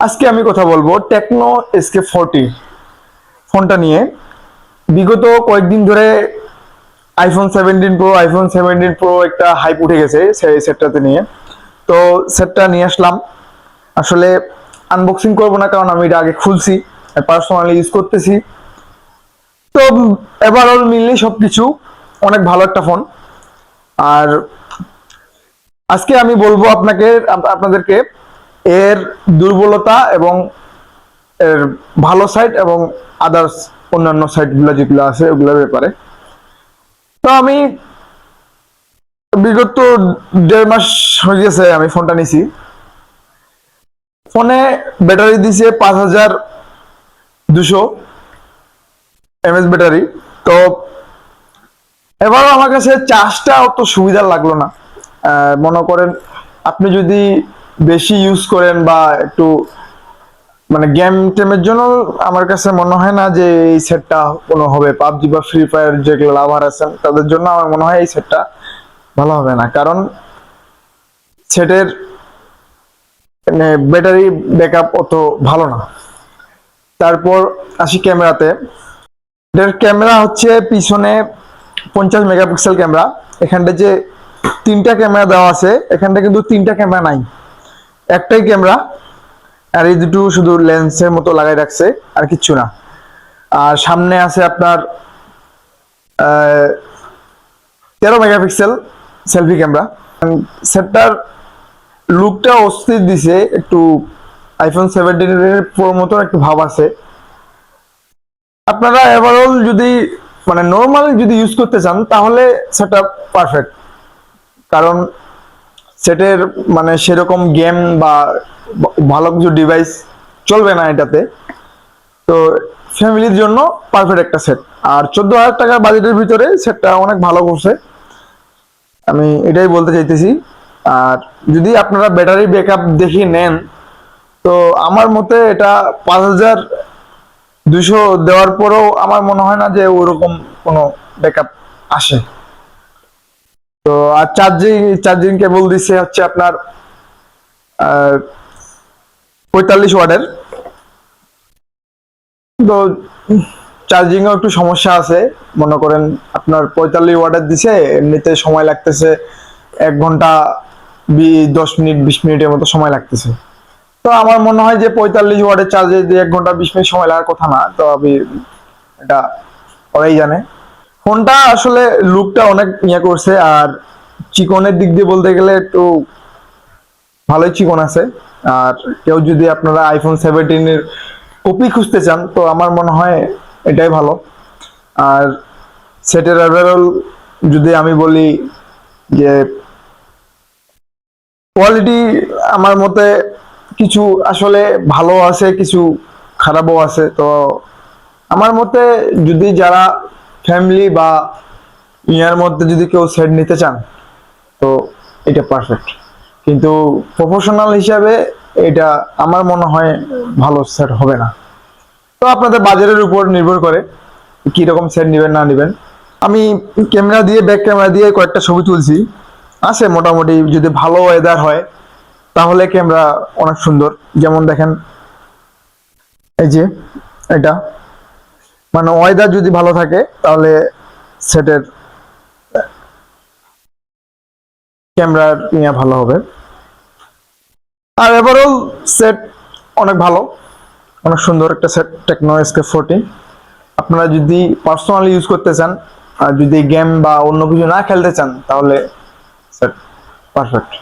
আজকে আমি কথা বলব টেকনো এসকে ফোরটি ফোনটা নিয়ে। বিগত কয়েকদিন ধরে iPhone seventeen pro iPhone seventeen pro একটা হাইপ উঠে গেছে সেই সেটটাতে নিয়ে। তো সেটটা নিয়ে আসলাম। আসলে আনবক্সিং করব না কারণ আমি এটা আগে খুলছি আর পার্সোনালি ইউজ করতেছি। তো এবার অল মিললেই সবকিছু। অনেক ভালো একটা ফোন আর আজকে আমি বলব আপনাকে আপনাদেরকে এর দুর্বলতা এবং এর ভালো সাইড এবং আদার্স অন্যান্য সাইটগুলো যেগুলো আছে, ওগুলোর ব্যাপারে। তো আমি বিগত দেড় মাস হয়ে গেছে আমি ফোনটা নিছি। ফোনে ব্যাটারি দিছে পাঁচ হাজার দুশো এমএস ব্যাটারি তো এবার আমার কাছে চার্জটা অত সুবিধার লাগল না। মনে করেন আপনি যদি বেশি ইউজ করেন বা একটু মানে গেম টেমের জন্য আমার কাছে মনে হয় না যে এই সেটটা কোনো হবে। পাবজি বা ফ্রি ফায়ার যেগুলো লাভার আছেন, তাদের জন্য আমার মনে হয় এই সেটটা ভালো হবে না। কারণ সেটের মানে ব্যাটারি ব্যাকআপ অত ভালো না। তারপর আসি ক্যামেরাতে এটার ক্যামেরা হচ্ছে পিছনে পঞ্চাশ মেগাপিক্সেল ক্যামেরা এখানটা যে তিনটা ক্যামেরা দেওয়া আছে এখানটা কিন্তু তিনটা ক্যামেরা নাই। একটাই ক্যামেরা আর এই দুটো শুধু লেন্সের মতো লাগাই রাখছে, আর কিচ্ছু না। আর সামনে আছে আপনার তেরো মেগাপিক্সেল সেলফি ক্যামেরা সেটটার লুকটা অস্থির দিছে, একটু আইফোন সেভেন্টিনের প্রোর মতো একটু ভাব আছে। আপনারা ওভারঅল যদি মানে নর্মাল যদি ইউজ করতে চান, তাহলে সেটা পারফেক্ট কারণ সেটের মানে সেরকম গেম বা ভালো কিছু ডিভাইস চলবে না এটাতে। তো ফ্যামিলির জন্য পারফেক্ট একটা সেট আর চোদ্দ হাজার টাকার বাজেটের ভিতরে সেটটা অনেক ভালো করছে। আমি এটাই বলতে চাইতেছি। আর যদি আপনারা ব্যাটারি ব্যাকআপ দেখে নেন, তো আমার মতে এটা পাঁচ হাজার দুশো দেওয়ার পরেও আমার মনে হয় না যে ওরকম কোনো ব্যাকআপ আসে। তো, আর চার্জিং চার্জিং কেবল দিচ্ছে হচ্ছে আপনার পঁয়তাল্লিশ ওয়াটের। তো চার্জিং এও একটু সমস্যা আছে। মনে করেন আপনার পঁয়তাল্লিশ ওয়াটের দিছে, এমনিতে সময় লাগতেছে এক ঘণ্টা দশ মিনিট, বিশ মিনিটের মতো সময় লাগতেছে। তো আমার মনে হয় যে পঁয়তাল্লিশ ওয়াটের চার্জে এক ঘণ্টা, বিশ মিনিট সময় লাগার কথা না, তো আমি এটা ওরাই জানে। ফোনটা আসলে লুকটা অনেক ইয়ে করছে, আর চিকনের দিক দিয়ে বলতে গেলে একটু ভালোই চিকন আছে। আর কেউ যদি আপনারা আইফোন সেভেন্টিনের কপি খুঁজতে চান, তো আমার মনে হয় এটাই ভালো। আর সেটের ওভারঅল যদি আমি বলি যে কোয়ালিটি আমার মতে কিছু আসলে ভালো আছে, কিছু খারাপও আছে। তো আমার মতে যদি যারা ফ্যামিলি বা ইয়ার মধ্যে যদি কেউ সেট নিতে চান, তো এটা পারফেক্ট কিন্তু প্রফেশনাল হিসাবে এটা আমার মনে হয় ভালো সেট হবে না। তো আপনাদের বাজারের উপর নির্ভর করে কি রকম সেট নেবেন, না নেবেন। আমি ক্যামেরা দিয়ে ব্যাক ক্যামেরা দিয়ে কয়েকটা ছবি তুলছি। আছে মোটামুটি যদি ভালো ওয়েদার হয়, তাহলে ক্যামেরা অনেক সুন্দর। যেমন দেখেন, এই যে এটা। মানে ওয়েদার যদি ভালো থাকে, তাহলে সেটের ক্যামেরার নিয়ে ভালো হবে। আর এভারঅল সেট অনেক ভালো, অনেক সুন্দর একটা সেট টেকনো এসকে ফোরটি আপনারা যদি পার্সোনালি ইউজ করতে চান, আর যদি গেম বা অন্য কিছু না খেলতে চান, তাহলে সেট পারফেক্ট